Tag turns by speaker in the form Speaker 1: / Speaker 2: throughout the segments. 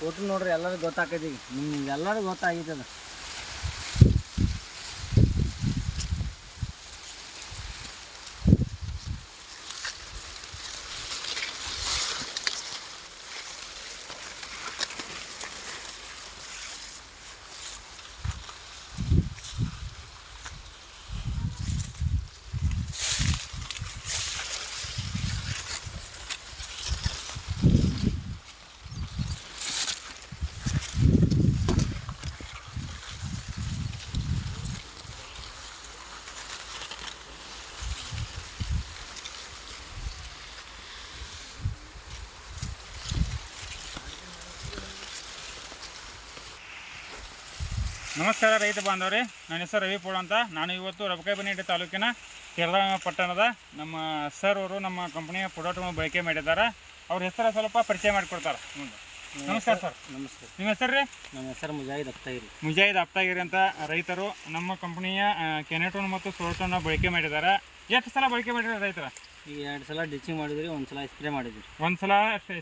Speaker 1: Photo ನೋಡ್ರಿ ಎಲ್ಲರಿಗೂ ಗೊತ್ತಾಕೈತಿ ನಿಮ್ಗೆ ಎಲ್ಲರಿಗೂ ಗೊತ್ತಾಗೈತೆ ಅದು
Speaker 2: ನಮಸ್ಕಾರ ರೈತ ಬಾಂಧವ್ರಿ. ನನ್ನ ಹೆಸರು ರವಿ ಪೋಳ ಅಂತ. ನಾನು ಇವತ್ತು ರಬಕೈಬನಹಳ್ಳಿ ತಾಲೂಕಿನ ಕೇರಳ ಪಟ್ಟಣದ ನಮ್ಮ ಸರ್ ಅವರು ನಮ್ಮ ಕಂಪನಿಯ ಪ್ರಾಡಕ್ಟ್ಗಳನ್ನು ಬಳಕೆ ಮಾಡಿದ್ದಾರೆ. ಅವ್ರ ಹೆಸರು ಸ್ವಲ್ಪ ಪರಿಚಯ ಮಾಡಿಕೊಡ್ತಾರೆ. ನಮಸ್ಕಾರ ಸರ್.
Speaker 1: ನಮಸ್ಕಾರ
Speaker 2: ನಿಮ್ಮ ಹೆಸರು ರೀ?
Speaker 1: ನಮ್ಮ ಹೆಸರು ಮುಜಾಹಿದ್ ಅಪ್ತಾಗಿರಿ
Speaker 2: ಮುಜಾಹಿದ್ ಅಪ್ತಾಗಿರಿ ಅಂತ ರೈತರು ನಮ್ಮ ಕಂಪನಿಯ ಕೆನೆಟೋನ್ ಮತ್ತು ಸೋಟೋನ ಬಳಕೆ ಮಾಡಿದ್ದಾರೆ. ಎಷ್ಟು ಸಲ ಬಳಕೆ ಮಾಡಿದ್ದಾರೆ ರೈತರ?
Speaker 1: ಈಗ ಎರಡು ಸಲ ಡಿಚಿಂಗ್ ಮಾಡಿದ್ರಿ ಒಂದು ಸಲ ಸ್ಪ್ರೇ ಮಾಡಿದ್ರಿ.
Speaker 2: ಒಂದು ಸಲ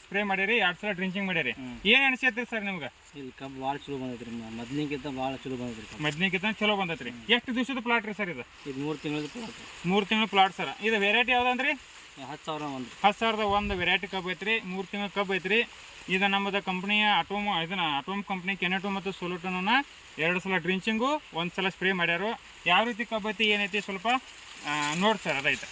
Speaker 2: ಸ್ಪ್ರೇ ಮಾಡಿರಿ ಎರಡು ಸಲ ಡ್ರಿಂಚಿಂಗ್ ಮಾಡಿರಿ.
Speaker 1: ಹ್ಮ್.
Speaker 2: ಏನು ಅನಿಸೈತ್ರಿ ಸರ್ ನಿಮ್ಗೆ?
Speaker 1: ಇಲ್ಲಿ ಕಬ್ಬು ಭಾಳ ಚಲೋ ಬಂದೈತ್ರಿ ಮೊದ್ಲಿಗಿಂತ ಭಾಳ ಚಲೋ ಬಂದೈತ್ರಿ ಕಬ್ಬು
Speaker 2: ಮದ್ನಿಗಿಂತ ಚಲೋ ಬಂದೈತ್ರಿ. ಎಷ್ಟು ದಿವಸದ ಪ್ಲಾಟ್ ರೀ ಸರ್ ಇದು?
Speaker 1: ಇದು ಮೂರು ತಿಂಗಳದ ಪ್ಲಾಟ್
Speaker 2: ಮೂರು ತಿಂಗಳ ಪ್ಲಾಟ್ ಸರ್. ಇದು ವೆರೈಟಿ ಯಾವ್ದಂದ್ರಿ?
Speaker 1: ಹತ್ತು ಸಾವಿರ ಒಂದು
Speaker 2: ಹತ್ತು ಸಾವಿರದ ಒಂದು ವೆರೈಟಿ ಕಬ್ ಐತ್ರಿ ಮೂರು ತಿಂಗಳ ಕಬ್ ಐತ್ರಿ. ಇದು ನಮ್ಮದು ಕಂಪ್ನಿಯ ಅಟೋಮ್ ಇದನ್ನ ಅಟೋಮ್ ಕಂಪ್ನಿ ಕೆನೆಟೋ ಮತ್ತು ಸೊಲೋಟೋನ ಎರಡು ಸಲ ಡ್ರಿಂಚಿಂಗು ಒಂದು ಸಲ ಸ್ಪ್ರೇ ಮಾಡ್ಯಾರು. ಯಾವ ರೀತಿ ಕಬ್ ಐತಿ ಏನೈತಿ ಸ್ವಲ್ಪ ನೋಡಿ ಸರ್ ಅದೈತೆ.